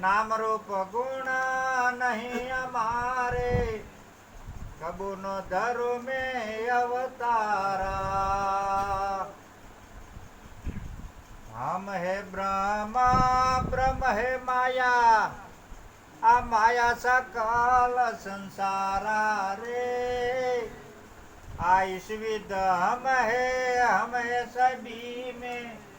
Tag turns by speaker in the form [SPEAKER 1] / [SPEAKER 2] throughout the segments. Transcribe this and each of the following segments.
[SPEAKER 1] નામ રૂપ ગુણ નહીં અમારે. કબૂન ધરુ મે અવતારા. હમ હે બ્રહ્મા, બ્રહ્મ હે માયા. આ માયા સકલ સંસારા રે. આ ઈશ્વિદ હમ હે હમ હે સભી મેં.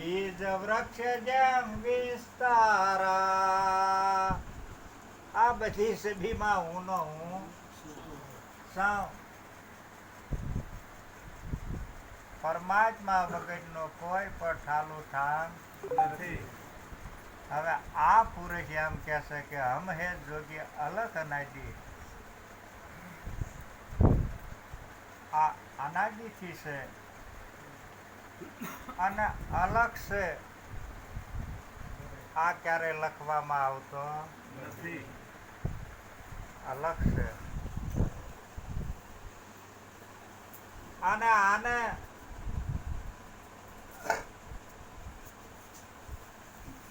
[SPEAKER 1] બીજ વૃક્ષ જેમ વિસ્તારા. આ બધી સભીમાં હું નો હું સાવ. પરમાત્મા વગરનો કોઈ પણ ઠાલું ઠામ નથી. હવે આ પુરુષ એમ કહેશે કે હમ હે જોગી અલગ અનાજી આ અનાજીથી છે અને અલગ છે. આ ક્યારે લખવામાં આવતો?
[SPEAKER 2] નથી.
[SPEAKER 1] અલગ છે. અને આને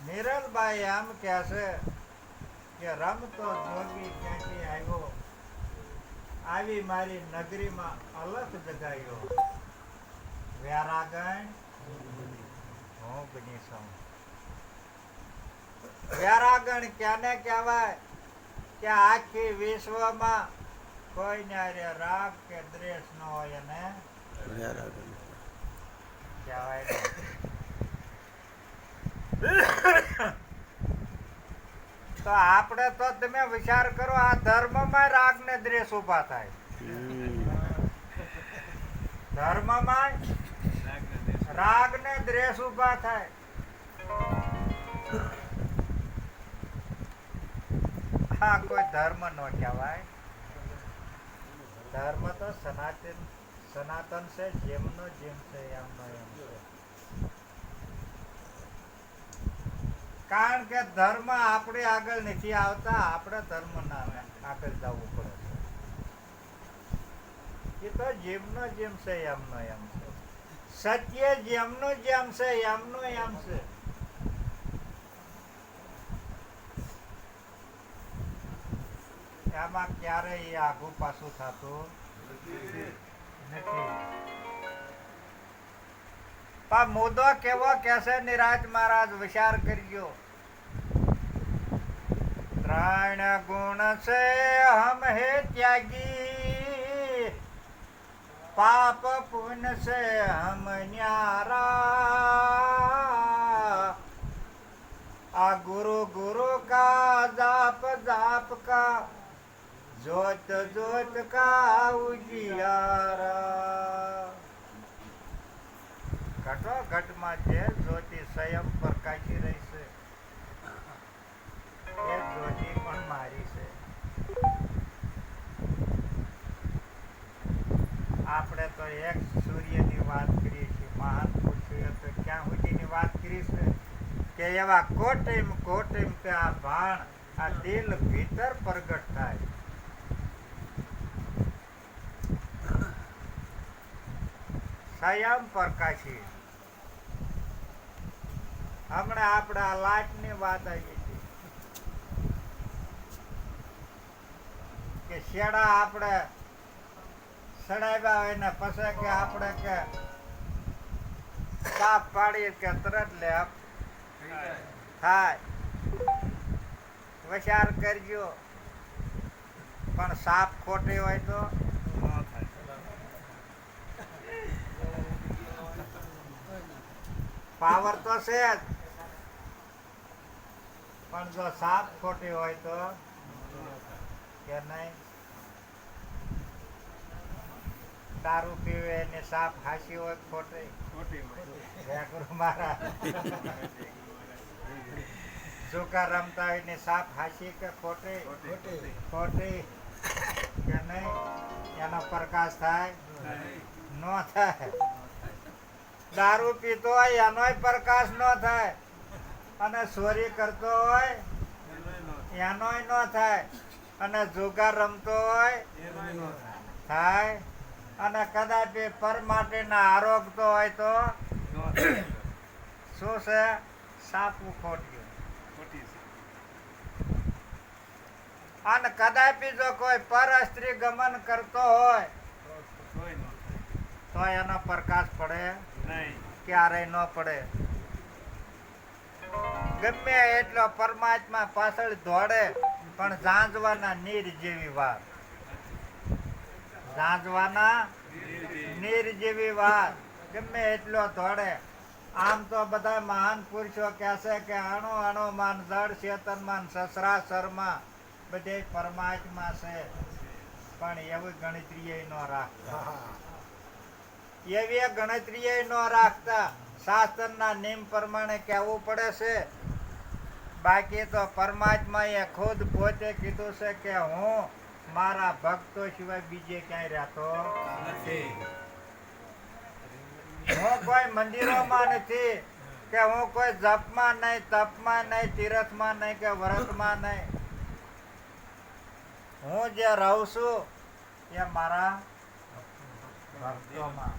[SPEAKER 1] નિરલભાઈ એમ કહે છે કે રમતો જોગી ક્યાંથી આવ્યો? આવી મારી નગરીમાં અલગ જગાયો. વ્યારાગણ. હું ક્યાને કહેવાય? કે આખી વિશ્વમાં કોઈ ન્યારે રાગ કે દ્વેષ ન હોય એને. કહેવાય તો આપણે તો તમે વિચાર કરો આ ધર્મમાં રાગ ને દ્વેષ ઊભા થાય. ધર્મમાં રાગ ને દ્રેસ ઊભા થાય. આ કોઈ ધર્મ નો કહેવાય. ધર્મ તો સનાતન સનાતન છે, જેમનો જેમ છે, એમનો એમ છે. કારણ કે ધર્મ આપણે આગળ નથી આવતા, આપણે ધર્મ ના આગળ જવું પડે છે. એ તો જેમનો જેમ છે, એમનો એમ છે. સત્ય જેમનું જેમ છે, એમનું એમ છે. એમાં ક્યારેય આઘું પાછું થતું નથી. પણ મુદ્દો કેવો કેસે નિરાજ મહારાજ વિચાર કરજો. ત્રણ ગુણ છે, હમ હે ત્યાગી. પાપ પુન સે હમ ન્યારા. આ ગુરુ ગુરુ કા જાપ જાપ કા, જોત જોત કા ઉજિયારા. ઘટો ઘટમાં છે એક સૂર્યની વાત કરીએ છીએ, મહાન પુરુષોએ તો ક્યાં સુધીની વાત કરી છે કે એવા કોટેમ કોટેમ કે આ ભાણ, આ દિલ ભીતર પ્રગટ થાય. સ્વયં પ્રકાશી. હમણાં આપણે આ લાઈટની વાત આવી કે શેડા આપણે સડાવ્યા હોય ને પછી કે આપણે કે સાફ પાડી કે તરત લે થાય વિચાર કરજો. પણ સાપ ખોટી હોય તો? પાવર તો છે જ. પણ જો સાપ ખોટી હોય તો? કે નહીં? દારૂ પીવે ને સાપ હાસી હોય ખોટી? મહારાજ જોકા રમતા હોય ને સાપ હાસી કે ખોટી?
[SPEAKER 2] ખોટી.
[SPEAKER 1] કે નહીં? એનો પ્રકાશ થાય? ન થાય. દારૂ પીતો હોય એનોય પ્રકાશ ન થાય. અને ચોરી કરતો હોય એનોય ન થાય. અને જુગાર રમતો હોય થાય. અને કદાચ માટેના આરોગતો હોય તો શું છે? સાપું ખોટ્યું. અને કદાપી જો કોઈ પર સ્ત્રી ગમન કરતો હોય તો એનો પ્રકાશ પડે?
[SPEAKER 2] નહીં.
[SPEAKER 1] ક્યારેય ન પડે. ગમે એટલો પરમાત્મા પાછળ દોડે પણ ઝાંઝવાના નીર જેવી વાત. ઝાંઝવાના નીર જેવી વાત. ગમે એટલો દોડે આમ તો બધા મહાન પુરુષો કહેશે કે અણુ અણુ માન જળ ચેતન માન સસરા, શર્મા બધે પરમાત્મા છે. પણ એવી ગણતરી ન રાખતા. એવી ગણતરી ન રાખતા. શાસ્ત્રના નિયમ પ્રમાણે કહેવું પડે છે. બાકી તો પરમાત્માએ ખુદ પોતે કીધું છે કે હું મારા ભક્તો સિવાય બીજે ક્યાંય રહેતો
[SPEAKER 2] નથી.
[SPEAKER 1] હું કોઈ મંદિરોમાં નથી કે હું કોઈ જપમાં નહીં, તપમાં નહીં, તીરથમાં નહીં કે વ્રતમાં નહીં. હું જે રહું છું એ મારા ભક્તોમાં.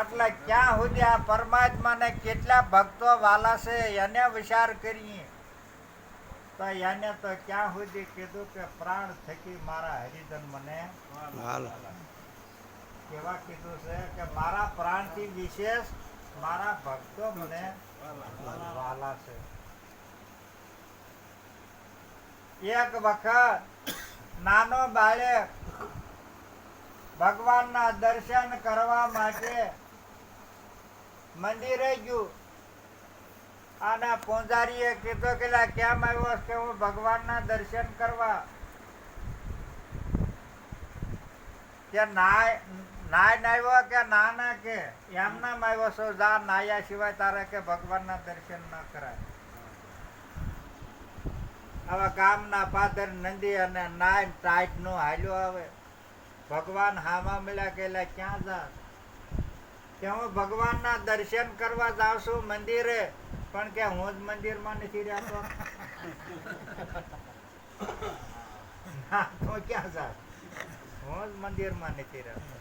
[SPEAKER 1] એટલે ક્યાં સુધી આ પરમાત્માને કેટલા ભક્તો વાલા છે, એને વિચાર કરીએ. તો એને તો ક્યાં સુધી કીધું કે પ્રાણ થકી મારા હરિજન મને કેવા કીધું છે કે મારા પ્રાણથી વિશેષ મારા ભક્તો મને વાલા છે. એક વખત નાનો બાળક ભગવાનના દર્શન કરવા માટે મંદિરે ગયું. અને પોંજારીએ કીધો કે કેમ આવ્યો કે હું ભગવાનના દર્શન કરવા. કે નાય નાય નાવ્યો કે ના ના કે? એમ નામ આવ્યો છો, જા, નાયા સિવાય તારે કે ભગવાનના દર્શન ન કરાય. આવા ગામના પાદર નંદી અને નાય ટાઈટ નો હાલ્યો આવે. ભગવાન હામા મળ્યા કે ક્યાં જા? કે હું ભગવાનના દર્શન કરવા જાઉં છું મંદિરે? પણ કે હું જ મંદિરમાં નથી રહેતો. ના તો ક્યાં સર હું જ મંદિરમાં નથી રહેતો.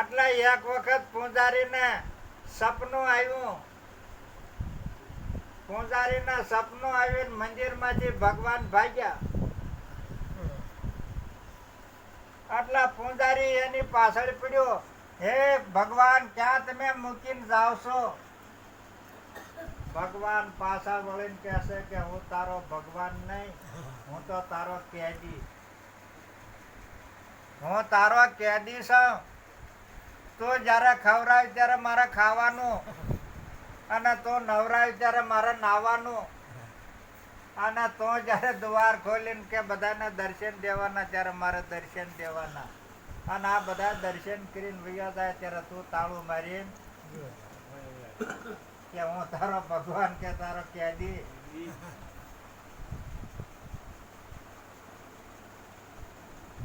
[SPEAKER 1] એટલે એક વખત પૂંજારીને સપનું આવ્યું. પૂંજારીને સપનું આવ્યું મંદિરમાંથી ભગવાન ભાગ્યા. એટલે પૂંજારી એની પાછળ પડ્યો. હે ભગવાન, ક્યાં તમે મૂકીને જાવ છો? ભગવાન પાછા વળીને કહેશે કે હું તારો ભગવાન નહીં, હું તો તારો કેદી. હું તારો કેદી છું. તું જ્યારે ખવરાય ત્યારે મારે ખાવાનું અને તું નવરાય ત્યારે મારે નાવાનું. અને તો જ્યારે દ્વાર ખોલીને કે બધાને દર્શન દેવાના, ત્યારે મારે દર્શન દેવાના. અને આ બધા દર્શન કરીને વૈયા જાય ત્યારે તું તાળું મારીને કે હું તારો ભગવાન કે તારો કેદી.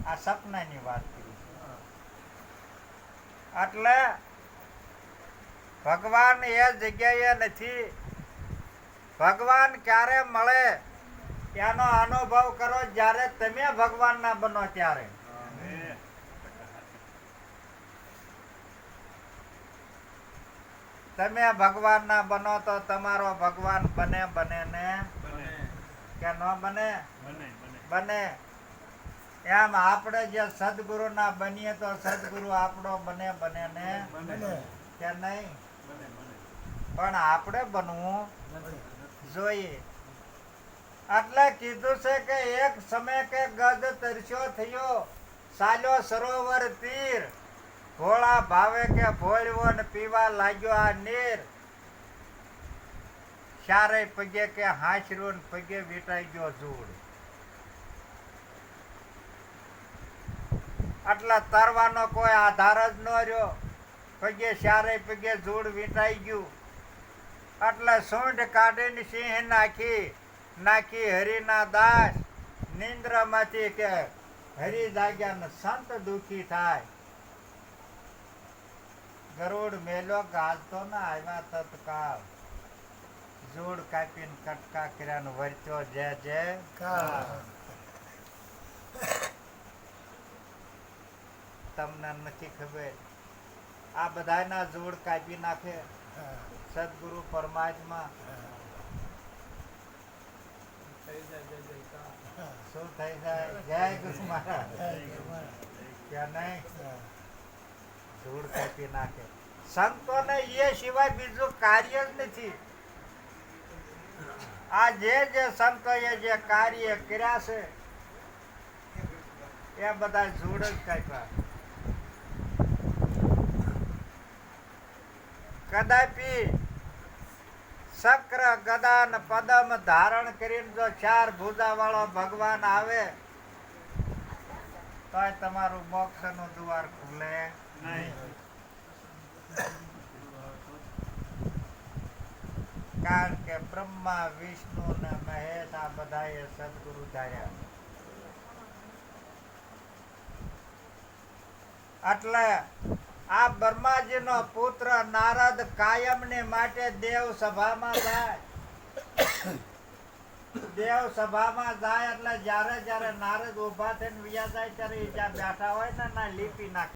[SPEAKER 1] આ સપનાની વાત કરી. એટલે ભગવાન એ જગ્યાએ નથી ભગવાન ક્યારે મળે ત્યાંનો અનુભવ કરો જ્યારે તમે ભગવાન ના બનો ત્યારે. તમે ભગવાન ના બનો તો તમારો ભગવાન બને બને ને? કે ન બને?
[SPEAKER 2] બને.
[SPEAKER 1] એમ આપણે જે સદગુરુના બનીએ તો સદગુરુ આપણો બને બને ને? કે નહીં? પણ આપણે બનવું? જોઈએ. એટલે કીધું છે કે એક સમય કે ગદ તરસ્યો થયો. સાલ્યો સરોવર તીર. ભોળા ભાવે કે ભોળવો ને પીવા લાગ્યો આ નીર. ચારે પગે કે ને પગે વીટાઈ ગયો જૂડ એટલે તરવાનો કોઈ આધાર જ ન રહ્યો. પગે ચારે પગે જૂડ વીટાઈ ગયું. એટલે સૂંઢ કાઢીને સિંહ નાખી નાખી હરિના દાસ. નિંદ્રમાંથી કે હરિ જાગ્યા ને સંત દુઃખી થાય. ગરુડ મેલો ગાલતો ના આવ્યા તત્કાળ. જોડ કાપીને કટકા કર્યા ને વર્ત્યો જે જે તમને નથી ખબર. આ બધાના જોડ કાપી નાખે. સદગુરુ પરમાત્મા. શું થઈ જાય? જય ગુરુ મહારાજ. નહીં? ધૂળ કાપી નાખે. સંતોને એ સિવાય બીજું કાર્ય જ નથી. આ જે જે સંતોએ જે કાર્ય કર્યા છે એ બધા જોડ જ કાપ્યા. કદાપી શક્ર ગદા ને પદમ ધારણ કરીને જો ચાર ભુજા વાળો ભગવાન આવે, તોય તમારું મોક્ષનું દ્વાર ખુલે કારણ કે બ્રહ્મા, વિષ્ણુ ને મહેશ આ બધાએ સદગુરુ ધાર્યા. એટલે આ બ્રહ્માજીનો પુત્ર નારદ કાયમને માટે દેવ સભામાં જાય. દેવ સભામાં જાય એટલે જ્યારે જ્યારે નારદ ઊભા થઈને વ્યા જાય ત્યારે જ્યાં બેઠા હોય ને ના લીપી નાખે.